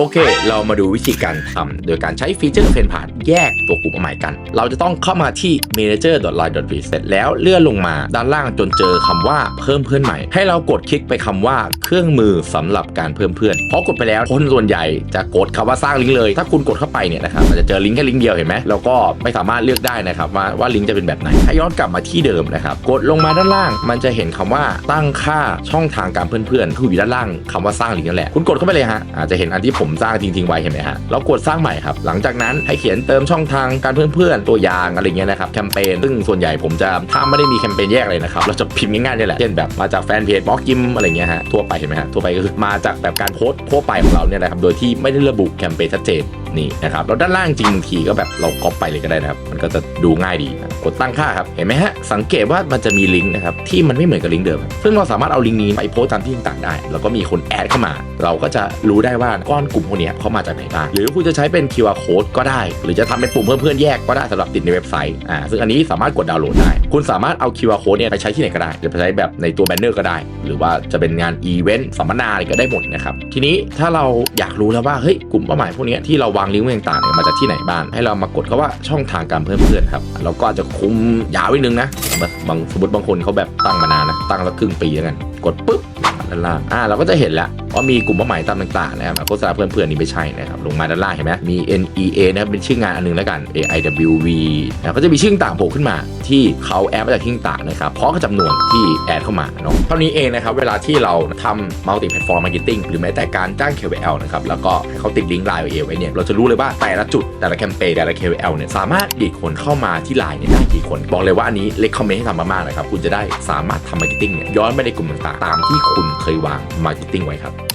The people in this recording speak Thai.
โอเค เรามาดูวิธีการทำโดยการใช้ฟีเจอร์เฟนผ่านแยกตัวกลุ่มเอาใหม่กัน เราจะต้องเข้ามาที่ manager.line.read เสร็จแล้วเลื่อนลงมาด้านล่างจนเจอคำว่าเพิ่มเพื่อนใหม่ ให้เรากดคลิกไปคำว่าเครื่องมือสำหรับการเพิ่มเพื่อนเพราะกดไปแล้วคนส่วนใหญ่จะกดคำว่าสร้างลิงก์เลย ถ้าคุณกดเข้าไปเนี่ยนะครับมันจะเจอลิงก์แค่ลิงก์เดียวเห็นไหมแล้วก็ไม่สามารถเลือกได้นะครับว่าว่าลิงก์จะเป็นแบบไหนถ้ย้อนกลับมาที่เดิมนะครับกดลงมาด้านล่าง มันจะเห็นคำว่าตั้งค่าช่องทางการเพื่อนๆที่อยู่ด้านล่างคำว่าสร้างลิงก์นั่นแหละคุณกดเข้าไปเลยฮะอาจจะเห็นอันที่ผมสร้างจริงๆไว้เห็นไหมฮะแล้วกดสร้างใหม่ครับ หลังจากนั้นให้เขียนเติมช่องทางการเพื่อนๆตัวอย่างอะไรเงี้ยนะครับแคมเปญซึ่งส่วนใหญ่ผมจะถ้าไม่ได้มีแคมเปญแยกเลยนะครับเราจะพิมพ์ง่ายๆนี่แหละเช่นแบบมาจากแฟนเพจบอกกิมอะไรเงี้ยฮะทั่วไปเห็นไหมฮะทั่วไปก็คือมาจากแบบการโพสต์ทั่วไปของเราเนี่ยนะครับโดยที่ไม่ได้ระบุแคมเปญชัดเจนนี่นะครับแล้วด้านล่างจริงบางทีก็แบบเราก๊อปไปเลยก็ได้นะครับ มันก็จะดูง่ายดีนะกดตั้งค่าครับ เห็นไหมฮะ สังเกตว่ามันจะมีลิงก์นะครับที่มันไม่เหมือนกับลิงก์เดิม ซึ่งเราสามารถเอาลิงก์นี้ไปโพสต์ตามที่ต่างๆได้ แล้วก็มีคนแอดเข้ามา เราก็จะรู้ได้ว่าก้อนกลุ่มพวกนี้เขามาจากไหนบ้างหรือคุณจะใช้เป็น QR code ก็ได้ หรือจะทำเป็นปุ่มเพิ่มเพื่อนแยกก็ได้สำหรับติดในเว็บไซต์อ่าซึ่งอันนี้สามารถกดดาวน์โหลดได้ คุณสามารถเอา QR code เนี่ยไปใช้ที่ไหนก็ได้จะไปใช้แบบในตัวแบนเนอร์ก็ได้ หรือว่าจะเป็นงานอีเวนต์สัมมนาอะไรก็ได้หมดนะครับทีนี้ถ้าเราอยากรู้แล้วว่าเฮ้ยกลุ่มเป้าหมายพวกนี้ที่เราวางลิงก์ไว้ต่างๆเนี่ยมาจากที่ไหนบ้างให้เรามากดเขาว่าช่องทางการเพิ่มเพื่อนครับเราก็อาจจะคุมยาวไว้นึงนะบางสมมติบางคนเขาแบบตั้งมานานนะตั้งแล้วครึ่งปีแล้วกัน กดปุ๊บด้านล่างอ่าเราก็จะเห็นแล้วว่ามีกลุ่มเป้าหมายตามต่างๆนะครับโฆษณาเพื่อนๆนี่ไม่ใช่นะครับลงมาด้านล่างเห็นไหมมี NEA นะครับเป็นชื่องานอันหนึงแล้วกัน AIWV นะก็จะมีชื่อต่างโผล่ขึ้นมา ที่เขาแอดมาจากที่ต่างนะครับเพราะกับจำนวนที่แอดเข้ามาเนาะเท่านี้เองนะครับเวลาที่เราทำ multi platform marketing หรือแม้แต่การจ้าง KOL นะครับแล้วก็ให้เขาติดลิงก์ไลน์ไว้เนี่ยเราจะรู้เลยว่าแต่ละจุดแต่ละแคมเปญแต่ละ KOL เนี่ยสามารถดีดคนเข้ามาที่ไลน์เนี่ยได้กี่คนบอกเลยว่าอันนี้เล c คอมเมนต์ให้ทำมากๆนะครับคุณจะได้สามารถทำ marketing เนี่ยย้อนไปในกลุ่มต่างๆตามที่คุณเคยวาง marketing ไว้ครับ